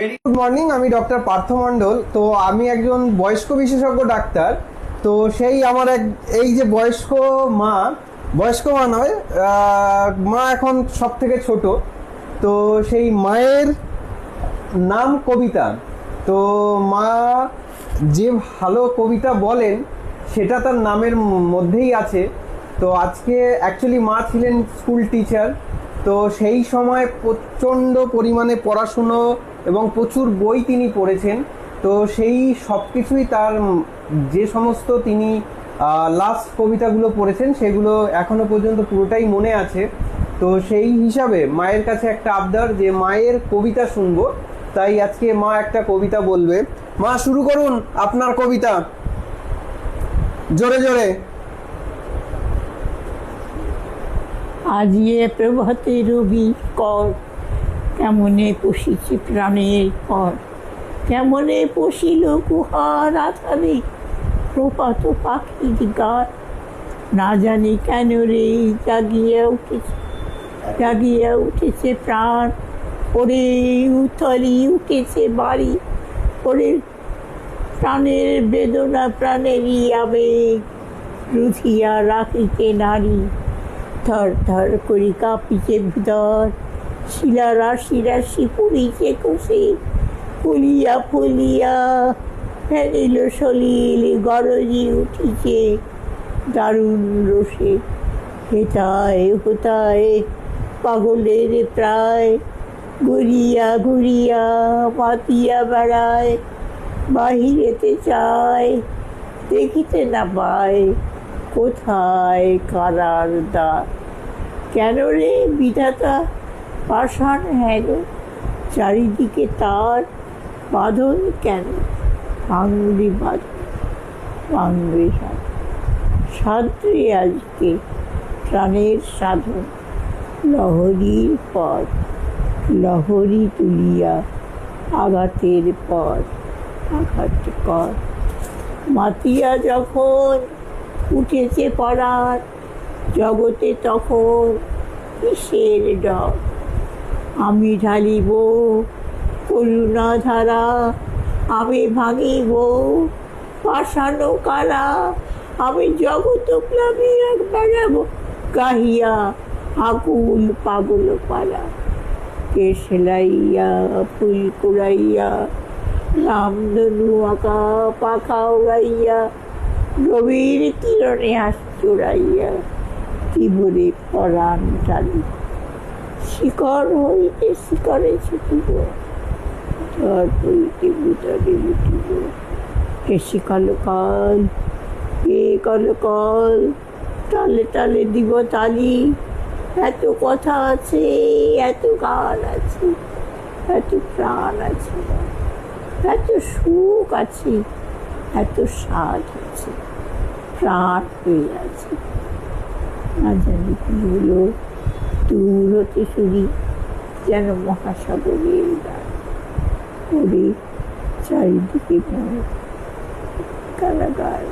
Good morning আমি doctor Partha Mondal. তো আমি একজন বয়স্ক বিশেষজ্ঞ ডাক্তার। তো সেই আমার এক, এই যে বয়স্ক মা বয়স্ক মা নয় মা এখন সব থেকে ছোট। তো সেই মায়ের নাম কবিতা। তো মা যে ভালো কবিতা বলেন, সেটা তার নামের মধ্যেই আছে। তো আজকে অ্যাকচুয়ালি মা ছিলেন স্কুল টিচার তো সেই সময় প্রচণ্ড পরিমাণে পড়াশুনো এবং প্রচুর বই তিনি পড়েছেন। তো সেই সব কিছুই তার যে সমস্ত তিনি লাস্ট কবিতাগুলো পড়েছেন, সেগুলো এখনও পর্যন্ত পুরোটাই মনে আছে। তো সেই হিসাবে মায়ের কাছে একটা আবদার যে মায়ের কবিতা শুনব। তাই আজকে মা একটা কবিতা বলবে। মা, শুরু করুন আপনার কবিতা। জোরে জোরে। আজ প্রভাতে রবি কর কেমনে পশিছি প্রাণের পর। কেমনে পশিল কুহার আধারে প্রপাত পাখির গান না জানি কেন রে জাগিয়ে উঠেছে জাগিয়ে উঠেছে প্রাণ। ওরে উথলি উঠেছে বাড়ি, ওরে প্রাণের বেদনা, প্রাণেরই আবেগ। রুধিয়া রাখিতে নারী থর থর করি কাঁপিছে ভিতর। শিলা রাশি রাশি পড়িছে কষে ফুলিয়া ফুলিয়া ফেলিল সলিল গরজি উঠিছে দারুণ রসে। হেতায় হোতায় পাগলের প্রায় ঘুরিয়া ঘুরিয়া মাতিয়া বেড়ায়, বাহিরেতে চায়, দেখিতে না পায় কোথায় কারার দ্বার। কেন রে বিধাতা পাষাণ হেল চারিদিকে তার বাঁধন কেন? আঙুলি বাঁধ ভাঙবে সাধন সাদ্রে আজকে প্রাণের সাধন লহরীর পথ, লহরী তুলিয়া আঘাতের পর আঘাত কর। মাতিয়া যখন উঠেছে পড়ার জগতে তখন কিসের ডর? আমি ঢালিব, করুণা ধারা, আমি ভাঙিব পাশানো কারা, আমি জগত এক বেড়াবো গাহিয়া আকুল পাগল পালা কে সেলাইয়া, ফুল কুড়াইয়া, রামধনু আঁকা, পাখা উড়াইয়া গভীর কিরণে হাস চড়াইয়া তীবরে পরাণ টানি শিকড় হইতে শিকড়ে ছুটিব। ঝড় হইতে ভিতরে হেসে কালো কাল? এ কালো কাল? তালে তালে দিব তালি। এত কথা আছে, এত গান আছে, এত প্রাণ আছে এত সুখ আছে, এত স্বাদ আছে, প্রাণ হয়ে আছে। না জানি কি হলো? দূর শুনি যেন মহাসাগরের গান করে চারিদিকে কারাগার।